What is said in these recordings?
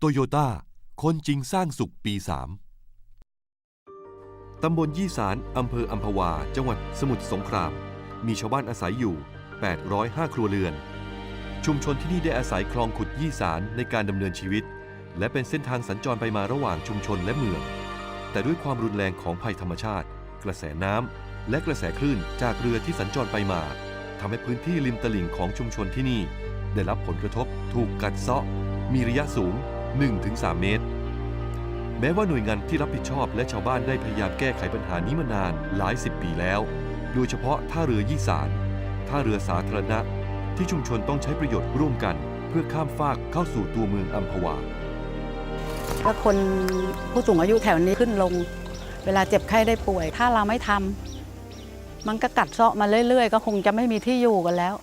โตโยต้า คนจริงสร้างสุขปี 3 ตำบลยี่สารอำเภออัมพวา จังหวัดสมุทรสงคราม มีชาวบ้านอาศัยอยู่ 805 ครัวเรือน ชุมชนที่นี่ได้อาศัยคลองขุดยี่สารในการดำเนินชีวิต และเป็นเส้นทางสัญจรไปมาระหว่างชุมชนและเมือง แต่ด้วยความรุนแรงของภัยธรรมชาติ กระแสน้ำและกระแสคลื่นจากเรือที่สัญจรไปมาทำให้พื้นที่ริมตลิ่งของชุมชนที่นี่ ได้รับผลกระทบถูกกัดเซาะ มีระยะสูง 1-3 เมตร แม้ว่าหน่วยงานที่รับผิดชอบและชาวบ้านได้พยายามแก้ไขปัญหานี้มานานหลายสิบปีแล้ว โดยเฉพาะท่าเรือยี่สารท่าเรือสาธารณะ ที่ชุมชนต้องใช้ประโยชน์ร่วมกัน เพื่อข้ามฟากเข้าสู่ตัวเมืองอัมพวาก็คนผู้สูงอายุแถวนี้ขึ้นลง เวลาเจ็บไข้ได้ป่วย ถ้าเราไม่ทำมันก็กัดเซาะมาเรื่อย ๆ ก็คงจะไม่มีที่อยู่กันแล้ว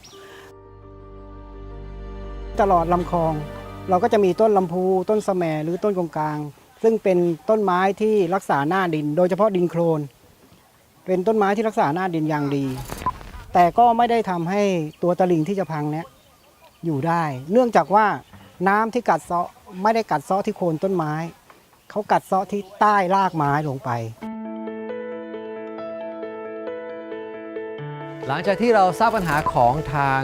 ตลอดลำคลอง เราก็จะมีต้นลำพูต้นสแหมหรือต้นกงกลาง ซึ่งเป็นต้นไม้ที่รักษาหน้าดิน โดยเฉพาะดินโคลน เป็นต้นไม้ที่รักษาหน้าดินอย่างดี แต่ก็ไม่ได้ทำให้ตัวตลิ่งที่จะพังเนี้ยอยู่ได้ เนื่องจากว่าน้ำที่กัดเซาะไม่ได้กัดเซาะที่โคนต้นไม้ เขากัดเซาะที่ใต้รากไม้ลงไป หลังจากที่เราทราบปัญหาของทาง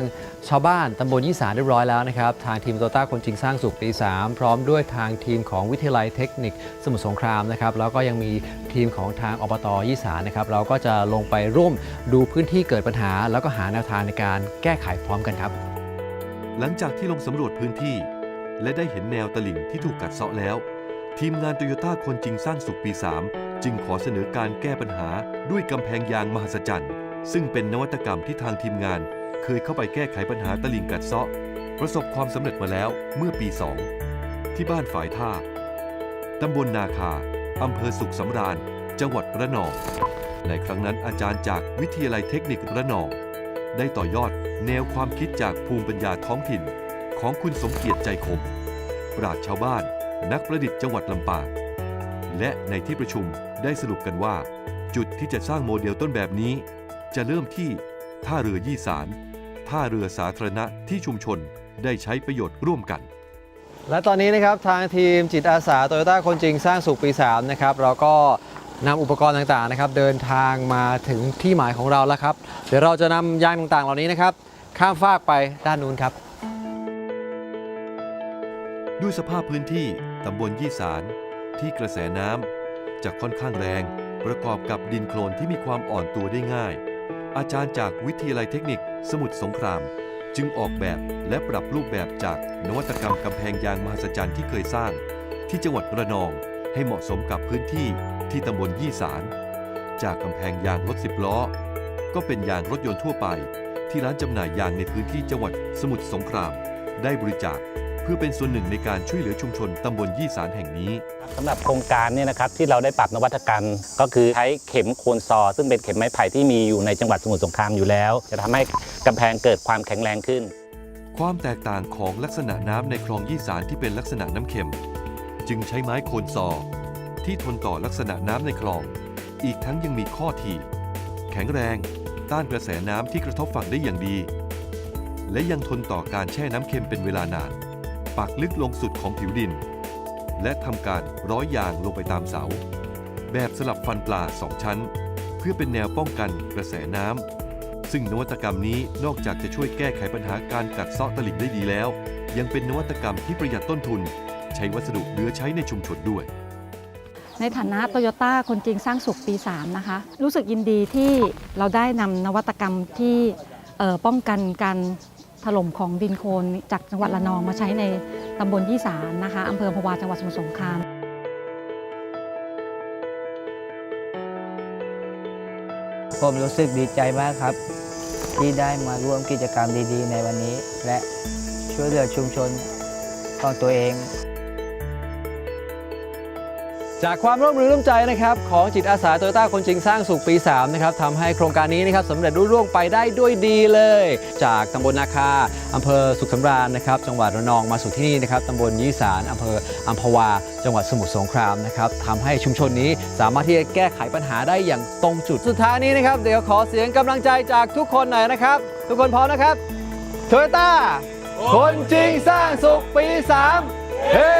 ชาวบ้านตำบลยี่สานเรียบร้อยแล้วนะครับ ทางทีมโตต้าคนจริงสร้างสุขปี 3 พร้อมด้วยทางทีมของวิทยาลัยเทคนิคสมุทรสงครามนะครับแล้วก็ยังมีทีมของทางอบตยี่สานนะครับเราก็จะลงไปร่วมดูพื้นที่เกิดปัญหา แล้วก็หาแนวทางในการแก้ไขพร้อมกันครับ หลังจากที่ลงสำรวจพื้นที่ และได้เห็นแนวตลิ่งที่ถูกกัดเซาะแล้ว ทีมงานโตโยต้าคนจริงสร้างสุขปี 3 จึงขอเสนอการแก้ปัญหาด้วยกำแพงยางมหัศจรรย์ ซึ่งเป็นนวัตกรรมที่ทางทีมงาน เคยเข้าไปแก้ไขปัญหาตลิ่งกัดเซาะ ประสบความสำเร็จมาแล้วเมื่อปี 2 ที่บ้านฝายท่าตำบลนาคาอำเภอสุขสำราญ จังหวัดระนอง ในครั้งนั้นอาจารย์จากวิทยาลัยเทคนิคระนอง ได้ต่อยอดแนวความคิดจากภูมิปัญญาท้องถิ่น ของคุณสมเกียรติใจคม ปราชญ์ชาวบ้าน นักประดิษฐ์จังหวัดลำปางและในที่ประชุมได้สรุปกันว่า จุดที่จะสร้างโมเดลต้นแบบนี้ จะเริ่มที่ท่าเรือยี่สารท่าเรือสาธารณะที่ชุมชนได้ใช้ประโยชน์ร่วมกัน และตอนนี้นะครับทางทีมจิตอาสาโตโยต้าคนจริงสร้างสุขปี 3 นะครับ เราก็นำอุปกรณ์ต่างๆนะครับ เดินทางมาถึงที่หมายของเราแล้วครับ เดี๋ยวเราจะนำยางต่างๆ เหล่านี้นะครับ ข้ามฟากไปด้านนู้นครับ ด้วยสภาพพื้นที่ตำบลยี่สารที่กระแสน้ำจะค่อนข้างแรง ประกอบกับดินโคลนที่มีความอ่อนตัวได้ง่าย อาจารย์จากวิทยาลัยเทคนิค สมุทรสงคราม จึงออกแบบและปรับรูปแบบจากนวัตกรรมกำแพงยางมหัศจรรย์ที่เคยสร้าง ที่จังหวัดระนองให้เหมาะสมกับพื้นที่ที่ตำบลยี่สารจากกำแพงยางรถสิบล้อ ก็เป็นยางรถยนต์ทั่วไป ที่ร้านจำหน่ายยางในพื้นที่จังหวัดสมุทรสงคราม ได้บริจาคเพื่อเป็นส่วนหนึ่งในการช่วยเหลือชุมชนตำบลยี่สารแห่งนี้สำหรับโครงการเนี่ยนะครับที่เราได้ปรับนวัตกรรม ก็คือใช้เข็มโคนซอ ซึ่งเป็นเข็มไม้ไผ่ที่มีอยู่ในจังหวัดสมุทรสงครามอยู่แล้ว จะทำให้กำแพงเกิดความแข็งแรงขึ้น ความแตกต่างของลักษณะน้ำในคลองยี่สารที่เป็นลักษณะน้ำเค็ม จึงใช้ไม้โคนซอ ที่ทนต่อลักษณะน้ำในคลอง อีกทั้งยังมีข้อถี่แข็งแรงต้านกระแสน้ำที่กระทบฝั่งได้อย่างดี และยังทนต่อการแช่น้ำเค็มเป็นเวลานาน ปักลึกลงสุดของผิวดิน และทำการร้อยยางลงไปตามเสา แบบสลับฟันปลาสองชั้น เพื่อเป็นแนวป้องกันกระแสน้ำซึ่งนวัตกรรมนี้นอกจากจะช่วยแก้ไขปัญหาการกัดเซาะตลิ่งได้ดีแล้ว ยังเป็นนวัตกรรมที่ประหยัดต้นทุน ใช้วัสดุเหลือใช้ในชุมชนด้วยในฐานะโตโยต้าคนจริงสร้างสุขปี 3 นะคะ รู้สึกยินดีที่เราได้นำนวัตกรรมที่ป้องกันการ ถล่มของดินโคลนจากจังหวัดระนองมาใช้ในตำบลยี่สารนะคะอำเภอพวาจังหวัดสมุทรสงครามผมรู้สึกดีใจมากครับ ที่ได้มาร่วมกิจกรรมดีๆ ในวันนี้ และช่วยเหลือชุมชนของตัวเอง จากความร่วมมือร่วมใจนะครับของจิตอาสาโตโยต้าคนจริงสร้างสุขปี 3 นะครับทำให้โครงการนี้นะครับสำเร็จรุ่ร่วงไปได้ด้วยดีเลย จากตำบลนาคาอำเภอสุขสำราญนะครับจังหวัดระนองมาสู่ที่นี่นะครับตำบลยี่สารอำเภออัมพวา จังหวัดสมุทรสงครามนะครับทำให้ชุมชนนี้สามารถที่จะแก้ไขปัญหาได้อย่างตรงจุดสุดท้ายนี้นะครับเดี๋ยวขอเสียงกำลังใจจากทุกคนหน่อยนะครับ ทุกคนพร้อมนะครับโตโยต้าคนจริงสร้างสุขปี 3 เฮ้